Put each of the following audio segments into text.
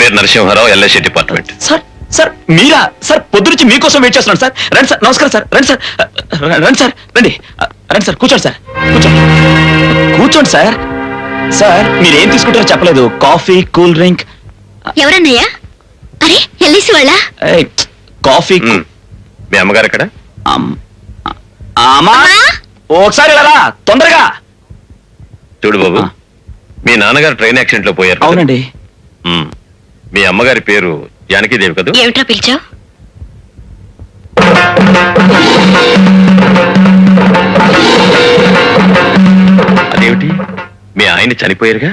పేరు Narasimha Rao LIC department sir sir మీరా? Sir పొద్దునుంచి మీకోసం వెయిట్ చేస్తున్నాను సార్. రండి సార్ నమస్కారం సార్ రండి సార్. రండి సార్ రండి. రండి సార్ కూర్చోండి సార్ కూర్చోండి. కూర్చోండి సార్. సార్ మీరు ఏం తీసుకుంటారో చెప్పలేదు. Coffee cool drink. ఎవరన్నయ్యా? అరే ఎల్లీసి వాళ్ళ? ఏయ్, కాఫీ మ్. అమ్మగారు ఎక్కడ? అమ్మా? ఒకసారి రా, తొందరగా. చూడు బాబు. మీ నాన్నగారు ట్రైన్ యాక్సిడెంట్లో పోయారు? అవునండి. మ్. అమ్మగారి పేరు జానకీదేవి కదా? ఏమిట్రా పిలిచావు? అదేమిటి? మీ ఆయన చనిపోయారుగా?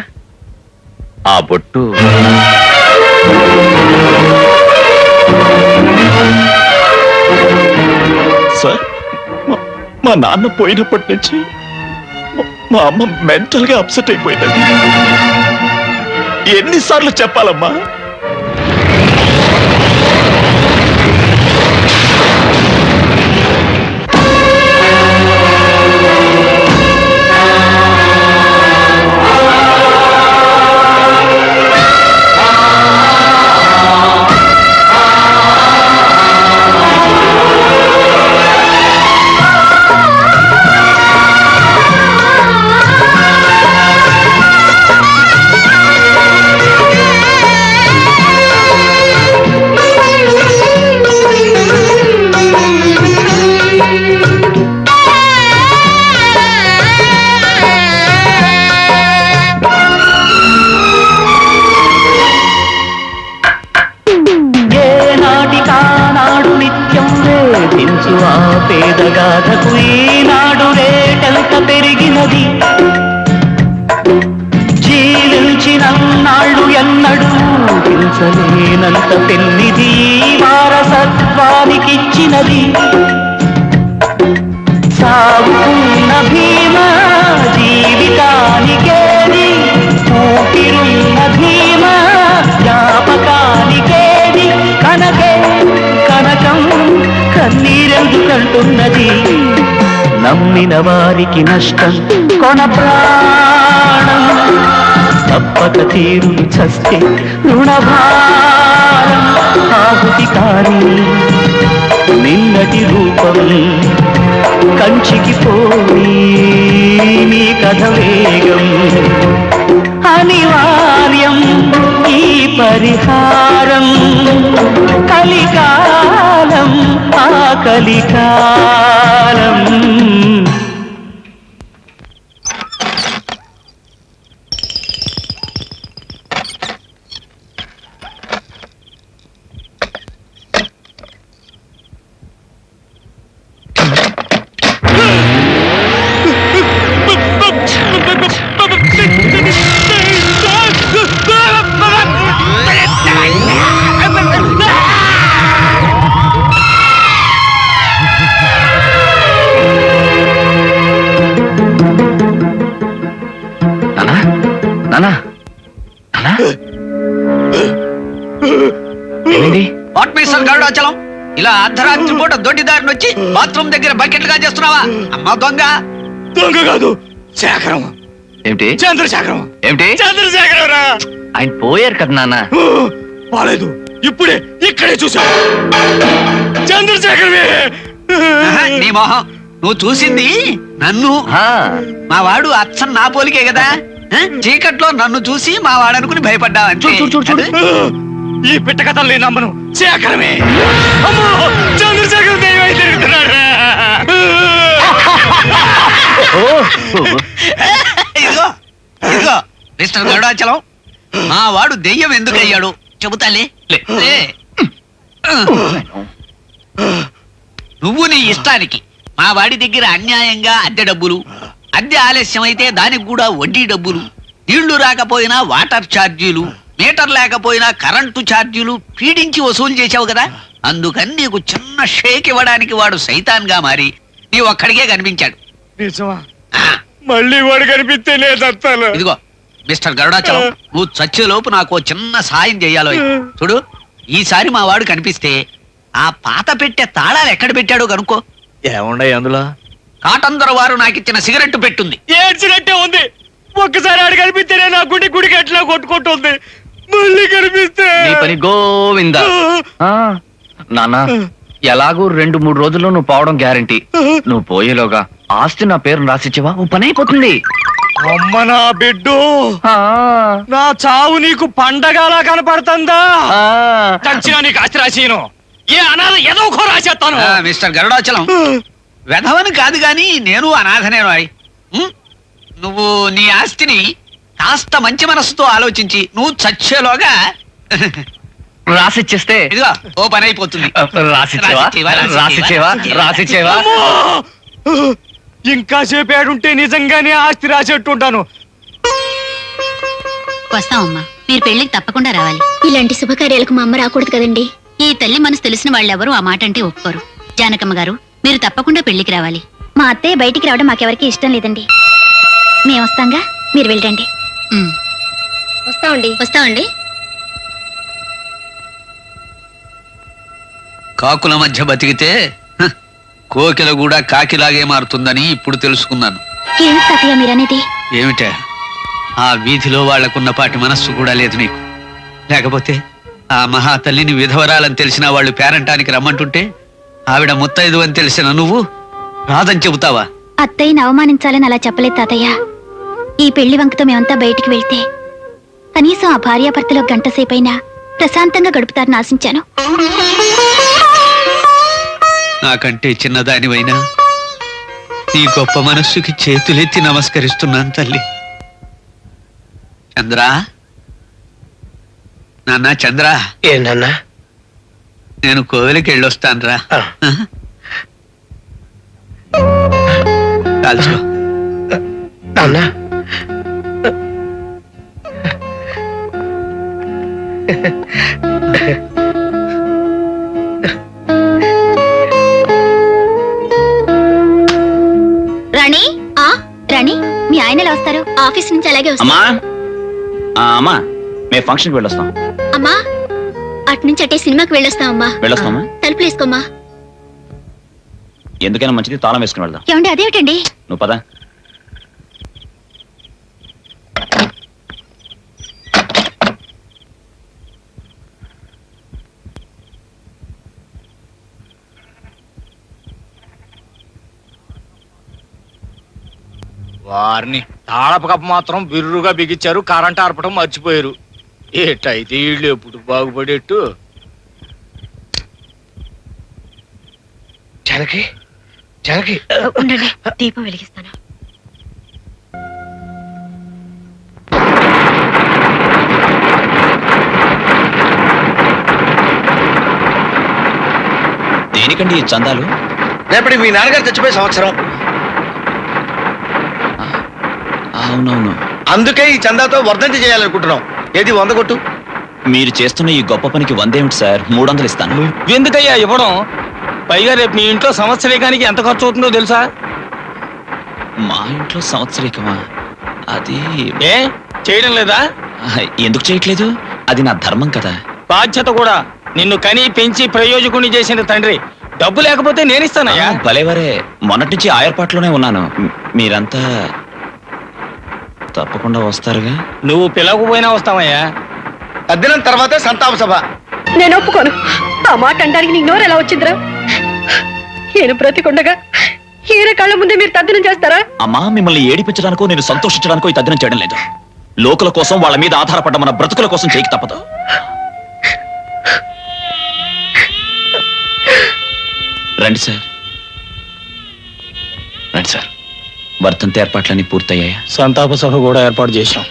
ఆ బొట్టు సార్ మా- మా నాన్న పోయినప్పటి నుంచి మా- మా అమ్మ మెంటల్గా అప్సెట్ అయిపోయిందండి. ఎన్నిసార్లు చెప్పాలమ్మా? కన్నీరెందుకంటున్నది నమ్మిన వారికి నష్టం. కొన ప్రాణం. తప్పక తీరు చస్తే రుణభారం ఆహుతి కానీ నిన్నటి రూపం కంచికి పోయి నీ కథ వేగం. అనివార్యం ఈ పరిహారం. కలికాలం కాలం ఆకలి కాలం అమ్మ దొంగ. దొంగ కాదు. శేఖరం. ఏమిటి? చంద్రశేఖరం. ఏమిటి? చంద్రశేఖరం రా ఆయన పోయారు కదా నాన్న. బాలేదు. ఇప్పుడే ఇక్కడే చూసా. చంద్రశేఖరమే. నీ మొహం. నువ్వు చూసింది నన్ను. ఆ, మా వాడు అచ్చం నా పోలికే కదా? చీకట్లో నన్ను చూసి మా వాడు అనుకుని భయపడ్డావు అంతే. చూడు, చూడు, చూడు, చూడు. అదే. ఈ పిట్ట కథలు నేను నమ్మను. శేఖరమే. అమ్మో చంద్రశేఖరం దైవై తిరుగుతున్నాడు ఇదిగో ఇదిగో. మిస్టర్ గరుడాచలం మా వాడు దెయ్యం ఎందుకు అయ్యాడు చెబుతాలే లే. నువ్వు నీ ఇష్టానికి మా వాడి దగ్గర అన్యాయంగా అద్దె డబ్బులు అద్దె ఆలస్యం అయితే దానికి కూడా వడ్డీ డబ్బులు నీళ్ళు రాకపోయినా వాటర్ ఛార్జీలు మీటర్ లేకపోయినా కరెంటు ఛార్జీలు పీడించి వసూలు చేశావు కదా? అందుకని నీకు చిన్న షేక్ ఇవ్వడానికి వాడు సైతాన్గా మారి నీ ఒక్కడికే కనిపించాడు. నిజమా? మళ్ళీ వాడు కనిపిస్తే నేను చస్తాను ఇదిగో మిస్టర్ గరుడాచలం నువ్వు చచ్చేలోపు నాకు చిన్న సాయం చెయ్యాలో చూడు ఈసారి మా వాడు కనిపిస్తే ఆ పాత పెట్టే తాళాలు ఎక్కడ పెట్టాడో కనుక్కో. ఏముండయి అందులో? కాటన్ దొర వారు నాకు ఇచ్చిన సిగరెట్ పెట్టుంది. ఏడ్చినట్టే ఉంది? ఒక్కసారి ఆడు కనిపిస్తేనే నా గుడి గుడికి ఎట్లా కొట్టుకుంటుంది? మళ్ళీ కనిపిస్తే. పని గోవింద. ఆ, నాన్న ఎలాగూ రెండు మూడు రోజుల్లో నువ్వు పోవడం గ్యారంటీ. నువ్వు పోయేలోగా ఆస్తి నా పేరు రాసిచ్చేవా? ఓ పని అయిపోతుంది. అమ్మ నా బిడ్డు. ఆ, నా చావు నీకు పండగలా కనపడుతుందా? ఆ. చచ్చినా నీకు ఆస్తి రాసేయను ఏ అనాథ ఏదో ఒక రాసేస్తాను. ఆ, మిస్టర్ గరుడాచలం. వెధవని కాదు గాని నేను అనాథనే రాయ్? నువ్వు నీ ఆస్తిని కాస్త మంచి మనసుతో ఆలోచించి నువ్వు చచ్చేలోగా రాసిచ్చేస్తే ఇదిగో ఓ పని అయిపోతుంది. రాసిచ్చేవా? రాసిచ్చేవా? రాసిచ్చేవా! ఇంకా సేపేడుంటే నిజంగానే ఆస్తి రాసేట్టుంటాను. వస్తామమ్మా మీరు పెళ్ళికి తప్పకుండా రావాలి. ఇలాంటి శుభకార్యాలకు మా అమ్మ రాకూడదు కదండి. ఈ తల్లి మనసు తెలిసిన వాళ్ళెవరూ ఆ మాట అంటే ఒప్పుకోరు. జానకమ్మ గారు మీరు తప్పకుండా పెళ్ళికి రావాలి. మా అత్తయ్య బయటికి రావడం మాకెవరికి ఇష్టం లేదండి. మేము వస్తాంగా? మీరు వెళ్ళండి వస్తామండి. వస్తామండి. కాకుల మధ్య బతికితే కోకిల కూడా కాకిలాగే మారుతుందని ఇప్పుడు తెలుసుకున్నాను. ఏమి తాతయ్య మీరనేది? ఏమిటా? ఆ వీధిలో వాళ్ళకున్నపాటి మనస్సు కూడా లేదు నీకు. లేకపోతే ఆ మహా తల్లిని విధవరాలని తెలిసిన వాళ్ళు పేరంటానికి రమ్మంటుంటే ఆవిడ ముత్తైదు అని తెలిసిన నువ్వు రాదని చెబుతావా? అత్తయ్యని అవమానించాలని అలా చెప్పలేదు తాతయ్య. ఈ పెళ్ళి వంకతో మేమంతా బయటికి వెళ్తే కనీసం ఆ భార్యాభర్తలో గంట సేపైనా ప్రశాంతంగా గడుపుతారని ఆశించాను. నాకంటే చిన్నదానివైనా నీ గొప్ప మనస్సుకి చేతులెత్తి నమస్కరిస్తున్నాను తల్లి. చంద్రా? నాన్న చంద్ర? ఏంటన్నా నేను కోవిలకి వెళ్ళొస్తానురా. కాల్చుకో. అన్నా రాణి మీ ఆయన ఎలా వస్తారు? ఆఫీస్ నుంచి అలాగే అమ్మా. ఆ, అమ్మా. మేము ఫంక్షన్కి వెళ్ళొస్తాం. అమ్మా అటు నుంచి అట్టే సినిమాకి వెళ్ళొస్తామమ్మా వెళ్ళొస్తామా? తలుపులు వేసుకోమ్మా. ఎందుకైనా మంచిది తాళం వేసుకుని వెళ్దాం. ఏమండి అదేమిటండి? నువ్వు పదా. వారిని తాళపు కప్ప మాత్రం బిర్రుగా బిగించారు కరెంట్ ఆర్పటం మర్చిపోయారు. ఏటైతే వీళ్ళు ఎప్పుడు బాగుపడేట్టు? జనకి జనకి. ఉండండి దీపం వెలిగిస్తాను. దేనికండి ఈ చందాలు? రేపటి మీ నాన్నగారు చచ్చిపోయే సంవత్సరం. అవునవును. అందుకే ఈ చందాతో వర్ధంతి చేయాలనుకుంటున్నాం. ఏది వంద కొట్టు? మీరు చేస్తున్న ఈ గొప్ప పనికి వందేమిటి సార్? మూడు వందలు ఇస్తాను. ఎందుకయ్యా ఇవ్వడం? పైగా రేపు మీ ఇంట్లో సంవత్సరీకానికి ఎంత ఖర్చు అవుతుందో తెలుసా? మా ఇంట్లో సంవత్సరికమా అది ఏ? చేయడం లేదా? ఎందుకు చేయట్లేదు? అది నా ధర్మం కదా. బాధ్యత కూడా. నిన్ను కని పెంచి ప్రయోజకుని చేసిన తండ్రి. డబ్బు లేకపోతే నేను ఇస్తానయ్యా ఆ, భలేవరే. మొన్నటి నుంచి ఆ ఏర్పాట్లోనే ఉన్నాను. మీరంతా తప్పకుండా వస్తారుగా. నువ్వు పిలవకపోయినా వస్తామయ్యా తద్దినం తర్వాతే సంతాప సభ. నేను ఒప్పుకోను. ఆ మాట అంటానికి నీకు నోరు ఎలా వచ్చిందిరా? నేను బ్రతికుండగా ఈయన కళ్ళ ముందే మీరు తద్దినం చేస్తారా? అమ్మా మిమ్మల్ని ఏడిపించడానికో నేను సంతోషించడానికో ఈ తద్దినం చేయడం లేదు. లోకుల కోసం వాళ్ళ మీద ఆధారపడ్డ మన బ్రతుకుల కోసం చేయక తప్పదు. రండి సార్. రండి సార్. వర్తంతి ఏర్పాట్లన్నీ పూర్తయ్యాయా? సంతాప సభ కూడా ఏర్పాటు చేశాం.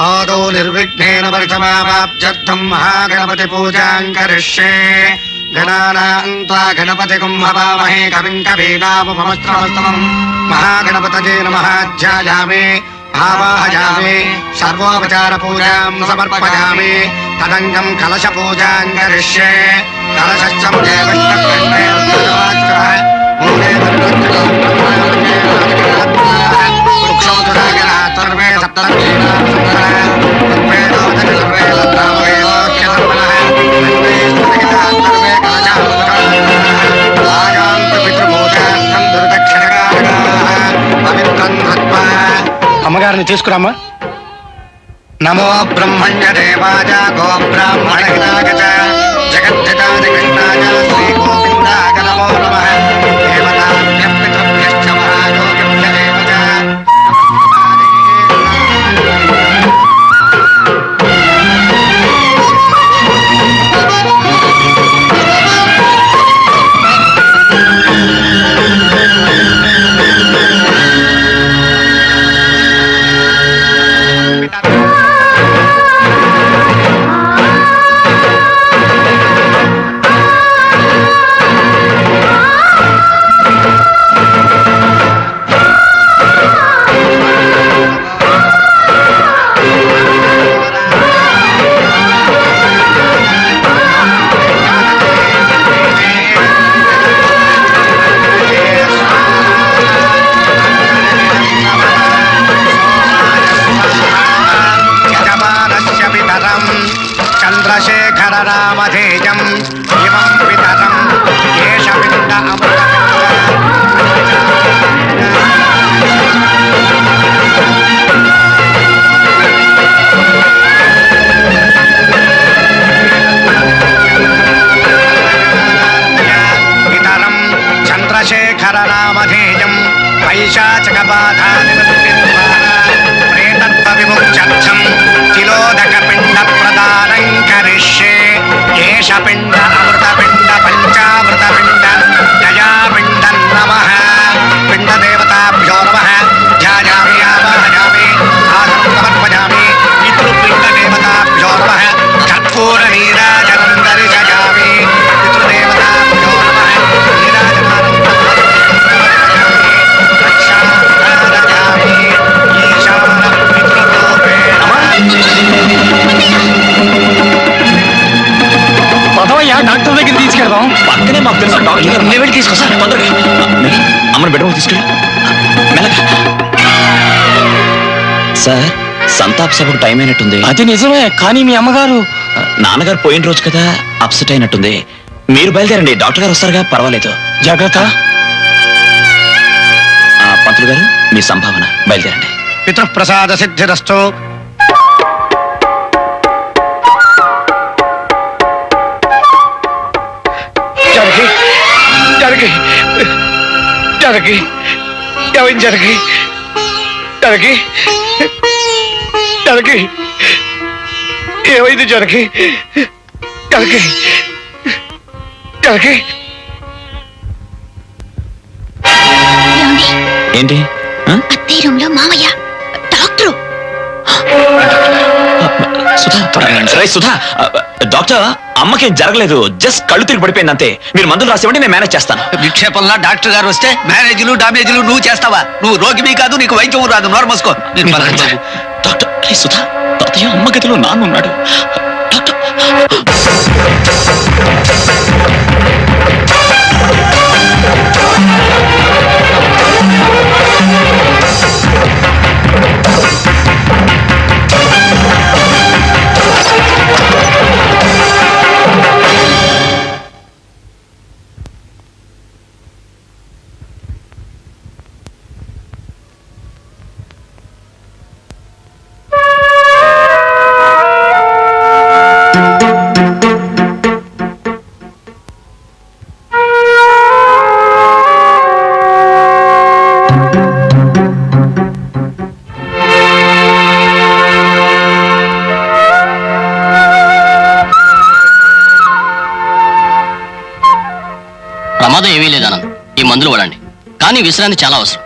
ఆదౌ నిర్విఘ్నేన పరిసమాప్త్యర్థం మహాగణపతి పూజాం కరిష్యే. గణానాంతా గణపతి కుంభవామహే కవిం కవీనాముపమస్త్రమస్తమం. మహాగణపతజే నమః ధ్యాయామి ఆవాహయామి సర్వోపచార పూజాం సమర్పయామి. తదంగం కలశ పూజాం కరిష్యే. కలశశ్చ ముఖే తీసుకురామా నమో బ్రహ్మణ్య దేవాయ గో బ్రాహ్మణ సార్ సంతాప్ సభకు టైం అయినట్టుంది. అది నిజమే కానీ మీ అమ్మగారు నాన్నగారు పోయిన రోజు కదా అప్సెట్ అయినట్టుంది. మీరు బయలుదేరండి డాక్టర్ గారు వస్తారుగా పర్వాలేదు. జాగ్రత్త. పంతులు గారు మీ సంభావన బయలుదేరండి. పితృప్రసాద సిద్ధిరస్తు. జరగి జరగి జరగి ఏమైంది జరగి? జరగి జరగి ఏమైంది జరగి జరగి ఏమండి? ఏంటి? అత్తయ్య రూమ్లో మావయ్య డాక్టరు సుధా త్వరగా. రేయ్, సుధా డాక్టర్ అమ్మకేం జరగలేదు. జస్ట్ కళ్ళు తిరిగి పడిపోయింది అంతే. మీరు మందులు రాసివ్వండి నేను మేనేజ్ చేస్తాను. విక్షేపంలో డాక్టర్ గారు వస్తే మ్యారేజ్లు డామేజ్లు నువ్వు చేస్తావా? నువ్వు రోగివి కాదు నీకు వైద్యం రాదు. నోరు మూసుకో. మీరు మీరు పదండి రండి. బాబు. డాక్టర్ సుధా తాతయ్య అమ్మ గదిలో నాన్న ఉన్నాడు. డాక్టర్. ప్రమాదం ఏమీ లేదు ఆనంద్. ఈ మందులు వాడండి. కానీ విశ్రాంతి చాలా అవసరం.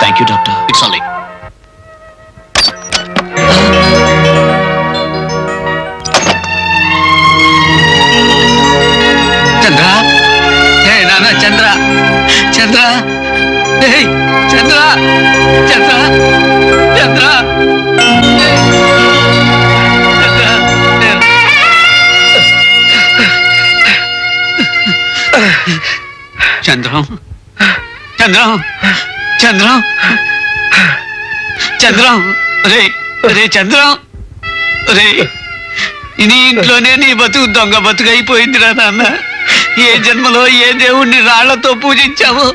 Thank you doctor it's all right Chandra? ఏ నాన్న చంద్ర? చంద్ర? ఏయ్, చంద్ర? చంద్ర? చంద్ర? చంద్రం. చంద్రం. చంద్రం. చంద్రం. రే రే చంద్రం. రే నీ ఇంట్లోనే నీ బతుకు దొంగ బతుకు అయిపోయిందిరా నాన్న. ఏ జన్మలో ఏ దేవుణ్ణి రాళ్ళతో పూజించావో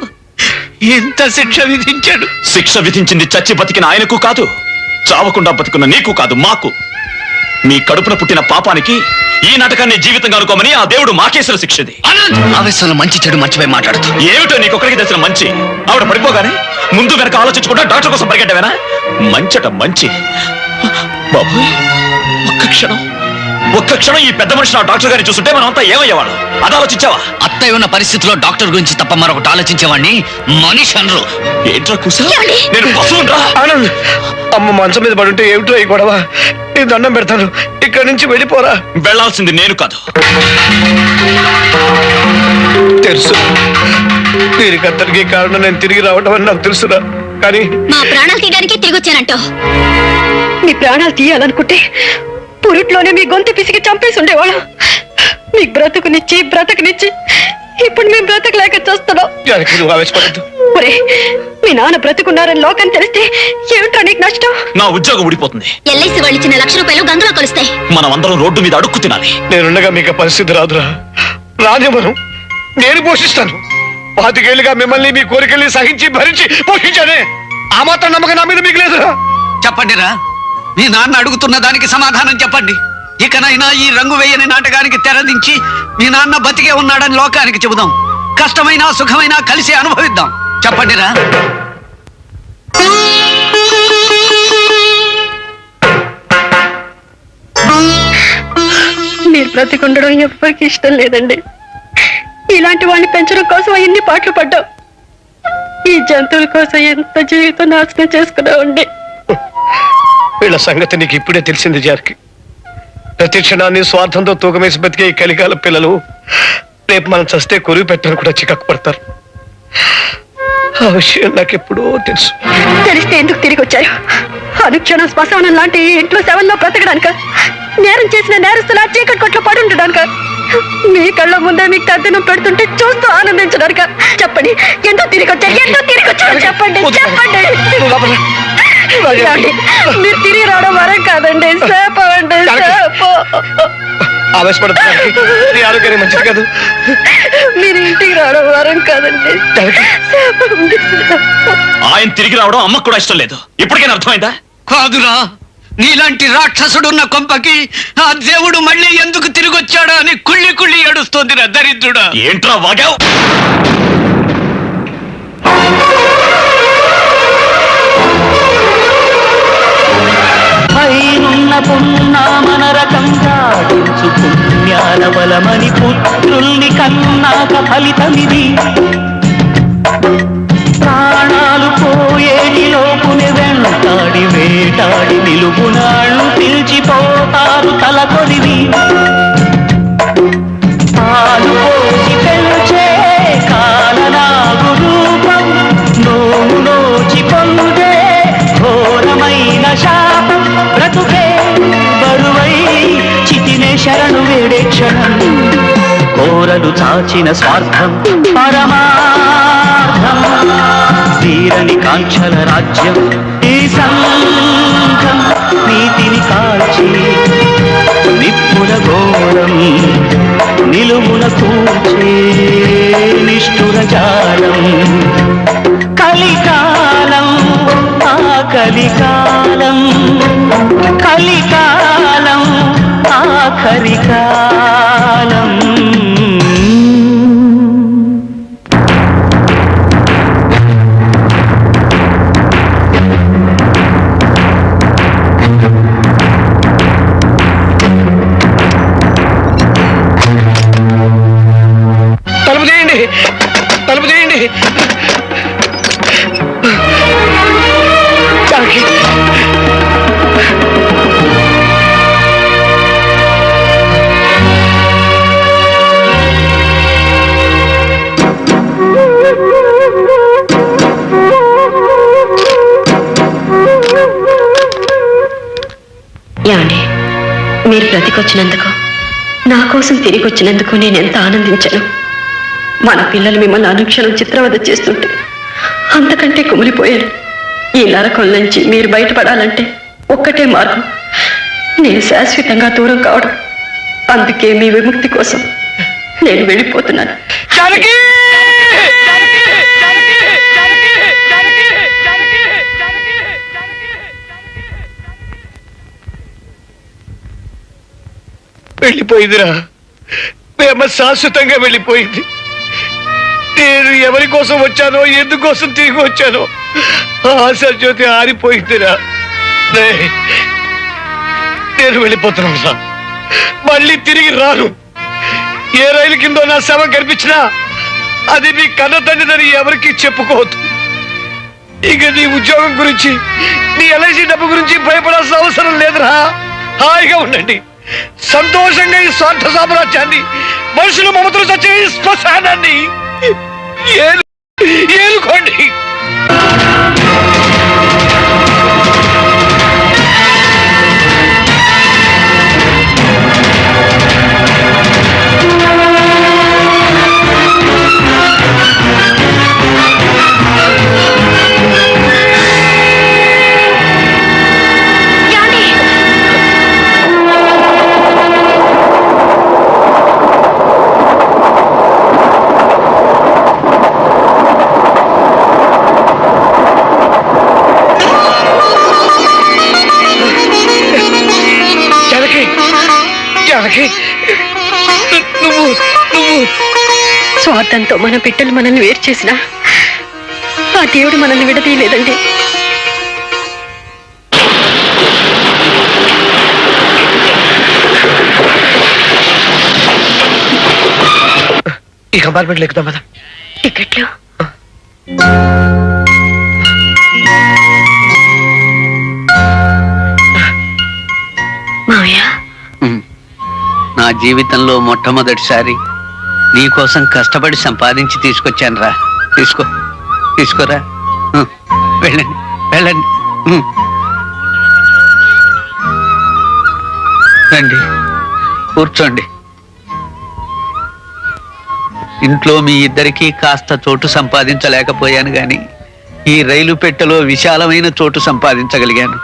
ఎంత శిక్ష విధించాడు. శిక్ష విధించింది చచ్చి బతికిన ఆయనకు కాదు చావకుండా బతుకున్న నీకు కాదు మాకు. మీ కడుపున పుట్టిన పాపానికి ఈ నాటకాన్ని జీవితంగా అనుకోమని ఆ దేవుడు మాకేసిన శిక్షది. ఆవేశంలో మంచి చెడు మర్చిపోయి మాట్లాడుతూ. ఏమిటో నీకొక్కడికి తెలిసిన మంచి? ఆవిడ పడిపోగానే ముందు వెనక ఆలోచించకుండా డాక్టర్ కోసం పరిగెట్టవేనా? మంచట మంచి. బాబు ఒక్క క్షణం. ఒక్క క్షణం ఈ పెద్ద మనిషి నా డాక్టర్ గారిని చూస్తుంటే మనం అంతా ఏమయ్యేవాళ్ళం? అది ఆలోచించావా? అత్తయ్య ఉన్న పరిస్థితిలో డాక్టర్ గురించి తప్ప మరొకటి ఆలోచించేవాడిని మనిషి అనరు. ఏంట్రా కూసా? నేను పశువురా ఆనంద్ అమ్మ మంచం మీద పడుంటే ఏమిటో ఈ గొడవ? నీ దండం పెడతాను. ఇక్కడి నుంచి వెళ్ళిపోరా. వెళ్ళాల్సింది నేను కాదు. తెలుసు. దీనికి అంతటికీ కారణం నేను తిరిగి రావడం అని నాకు తెలుసురా. కానీ మా ప్రాణాలు తీయడానికి తిరిగి వచ్చానంటో మీ ప్రాణాలు తీయాలనుకుంటే పురిట్లోనే మీ గొంతు పిసికి చంపేసి ఉండేవాళ్ళం. మీకు బ్రతుకునిచ్చి బ్రతకనిచ్చి ఇప్పుడు మేము బ్రతకలేక చూస్తున్నాం. జానకి నువ్వు ఆవేశపడద్దు. ఒరే మీ నాన్న బ్రతుకున్నారని లోకం తెలిస్తే ఏమిట్రా నీకు నష్టం? నా ఉద్యోగం ఊడిపోతుంది. ఎల్ఐసి వాళ్ళు ఇచ్చిన లక్ష రూపాయలు గంగలో కలుస్తాయి. మనం అందరం రోడ్డు మీద అడుక్కు తినాలి. నేనుండగా మీకు పరిస్థితి రాదురా. రానివ్వను నేను పోషిస్తాను. పాతికేళ్ళుగా మిమ్మల్ని మీ కోరికల్ని సహించి భరించి పోషించానే. ఆ మాత్రం నమ్మకం నా మీద మీకు లేదురా. చెప్పండిరా. మీ నాన్న అడుగుతున్న దానికి సమాధానం చెప్పండి. ఇకనైనా ఈ రంగు వేయని నాటకానికి తెరదించి మీ నాన్న బతికే ఉన్నాడని లోకానికి చెబుదాం. కష్టమైనా సుఖమైనా కలిసి అనుభవిద్దాం. చెప్పండిరా మీరు బ్రతికుండడం ఎవ్వరికి ఇష్టం లేదండి. ఇలాంటి వాడిని పెంచడం కోసం ఎన్ని పాటలు పడ్డాం ఈ జంతువుల కోసం ఎంత జీవితం నాశనం చేసుకున్నామండి వీళ్ళ సంగతి నీకు ఇప్పుడే తెలిసింది జానకి ప్రతి క్షణాన్ని స్వార్థంతో తూకమేసి బతికే ఈ కలికాల పిల్లలు రేపు మనం చస్తే కొరువు పెట్టని కూడా చిక్కకు పడతారు. ఆ విషయం నాకు ఎప్పుడో తెలుసు. తెలిస్తే ఎందుకు తిరిగి వచ్చారు? అనుక్షణం శ్మశానం లాంటి ఇంట్లో శవంలో బ్రతకడానిక నేరం చేసిన నేరస్తులా చీకటి కొట్లో పడి ఉండడానిక మీ కళ్ళ ముందే మీకు తద్దినం పెడుతుంటే చూస్తూ ఆనందించడానిక. చెప్పండి ఎందుకు తిరిగి వచ్చారు? ఎందుకు తిరిగి వచ్చారు? చెప్పండి చెప్పండి. ఏమండి? మీరు తిరిగి రావడం వరం కాదండి శాపం అండి శాపం ఆవేశపడదు జానకి. నీ ఆరోగ్యానికి మంచిది కాదు మీరు ఇంటికి రావడం వరం కాదండి. శాపం శాపం. ఆయన తిరిగి రావడం అమ్మకు కూడా ఇష్టం లేదు ఇప్పటికైనా అర్థమైందా కాదురా నీలాంటి రాక్షసుడున్న కొంపకి ఆ దేవుడు మళ్ళీ ఎందుకు తిరిగి వచ్చాడా అని కుళ్ళి కుళ్ళి ఏడుస్తోందిరా దరిద్రుడా ఏంట్రా వాగావు పైనున్న మన రకంగా పుణ్యాల బలమని పుత్రుల్ని కన్నాక ఫలితమిది ప్రాణాలు పోయేటి లోపుని వెంటాడి వేటాడి నిలుపునాళ్ళు పిలిచిపోతారు తలకొదివి వేడే కోరలు చాచిన స్వార్థం పరమార్థం వీరని కాంక్షల రాజ్యం ఈ సంఘం నీతిని కాల్చి నిప్పుల ఘోరం నిలువున కూర్చే నిష్ఠుర జాలం. కలికాలం ఆ కలికాలం కలికాలం ఆఖరికాలం ఏమండి మీరు బ్రతికొచ్చినందుకు నా కోసం తిరిగి వచ్చినందుకు నేను ఎంత ఆనందించాను. మన పిల్లలు మిమ్మల్ని అనుక్షణం చిత్రవద చేస్తుంటే అంతకంటే కుమిలిపోయాను ఈ నరకం నుంచి మీరు బయటపడాలంటే ఒక్కటే మార్గం నేను శాశ్వతంగా దూరం కావడం. అందుకే మీ విముక్తి కోసం నేను వెళ్ళిపోతున్నాను. వెళ్ళిపోయిందిరా. ప్రేమ శాశ్వతంగా వెళ్ళిపోయింది. నేను ఎవరి కోసం వచ్చానో ఎందుకోసం తిరిగి వచ్చానో ఆ ఆశ జ్యోతి ఆరిపోయిందిరా నేను వెళ్ళిపోతున్నాను సార్. మళ్ళీ తిరిగి రాను. ఏ రైలు కిందో నా శవం కనిపించినా అది నీ కన్న తండ్రిదని ఎవరికి చెప్పుకోవద్దు. ఇక నీ ఉద్యోగం గురించి నీ ఎల్ఐసి డబ్బు గురించి భయపడాల్సిన అవసరం లేదురా. హాయిగా ఉండండి. సంతోషంగా ఈ స్వార్థ సామ్రాజ్యాన్ని మనుషులు మమతలు చచ్చే ఈ శ్మశానాన్ని ఏలు ఏలుకోండి. బిడ్డలు మనల్ని వేరు చేసినా ఆ దేవుడు మనల్ని విడదీయలేదండి. ఈ కంపార్ట్మెంట్ ఎక్కుదాం కదా టికెట్లు? నా జీవితంలో మొట్టమొదటిసారి నీకోసం కష్టపడి సంపాదించి తీసుకొచ్చాను రా తీసుకో తీసుకోరా. వెళ్ళండి వెళ్ళండి. రండి కూర్చోండి. ఇంట్లో మీ ఇద్దరికీ కాస్త చోటు సంపాదించలేకపోయాను గాని ఈ రైలు పెట్టెలో విశాలమైన చోటు సంపాదించగలిగాను.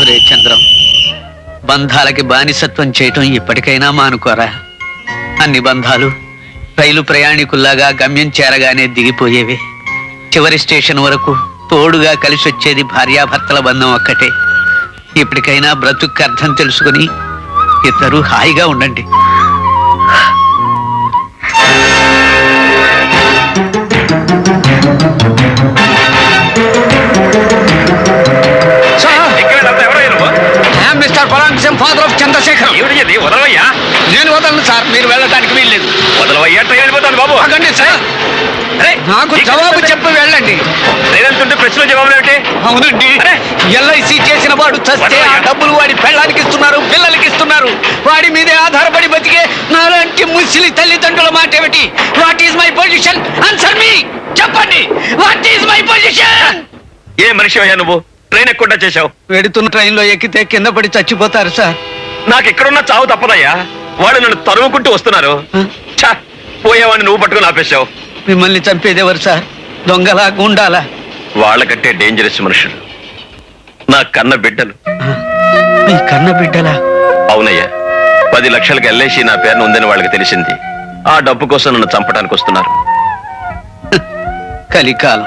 ఒరే చంద్రం బంధాలకి బానిసత్వం చేయటం ఇప్పటికైనా మానుకోరా. అన్ని బంధాలు రైలు ప్రయాణికుల్లాగా గమ్యం చేరగానే దిగిపోయేవి. చివరి స్టేషన్ వరకు తోడుగా కలిసి వచ్చేది భార్యాభర్తల బంధం ఒక్కటే. ఇప్పటికైనా బ్రతుక్కి అర్థం తెలుసుకుని ఇద్దరూ హాయిగా ఉండండి. ఫాదర్ ఆఫ్ చంద్రశేఖర్ వదలవయ్యా? నేను వదలను సార్. మీరు వెళ్ళడానికి వీల్లేదు. వదలవయ్యా వెళ్ళిపోతాను బాబు. ఆగండి సార్. నాకు జవాబు చెప్పి వెళ్ళండి. వెళ్తుంటే ప్రశ్న జవాబులు ఏమిటి? అవునండి. ఎల్ఐసి చేసిన వాడు చస్తే ఆ డబ్బులు వాడి పెళ్ళానికి ఇస్తున్నారు పిల్లలకి ఇస్తున్నారు. వాడి మీదే ఆధారపడి బతికే నాలాంటి ముసిలి తల్లిదండ్రుల మాట ఏమిటి? What is my position answer మీ చెప్పండి. వాట్ ఈస్ మై పొజిషన్ ఏ మనిషి అయ్యా నువ్వు? ట్రైన్ ఎక్కుంటా చేశావు. వెడుతున్న ట్రైన్లో ఎక్కితే కింద పడి చచ్చిపోతారు సార్. నాకు ఎక్కడున్న చావు తప్పదయ్యా. వాళ్ళు నన్ను తరుముకుంటూ వస్తున్నారు. ఛ, పోయేవాడిని నువ్వు పట్టుకుని ఆపేశావు. మిమ్మల్ని చంపేదెవరు సార్? దొంగలా గుండాలా? వాళ్ళకంటే డేంజరస్ మనుషులు. నా కన్న బిడ్డలు. మీ కన్న బిడ్డలా? అవునయ్యా. పది లక్షలకు ఎల్ఐసి నా పేరును ఉందని వాళ్ళకి తెలిసింది. ఆ డబ్బు కోసం నన్ను చంపడానికి వస్తున్నారు. కలికాలం.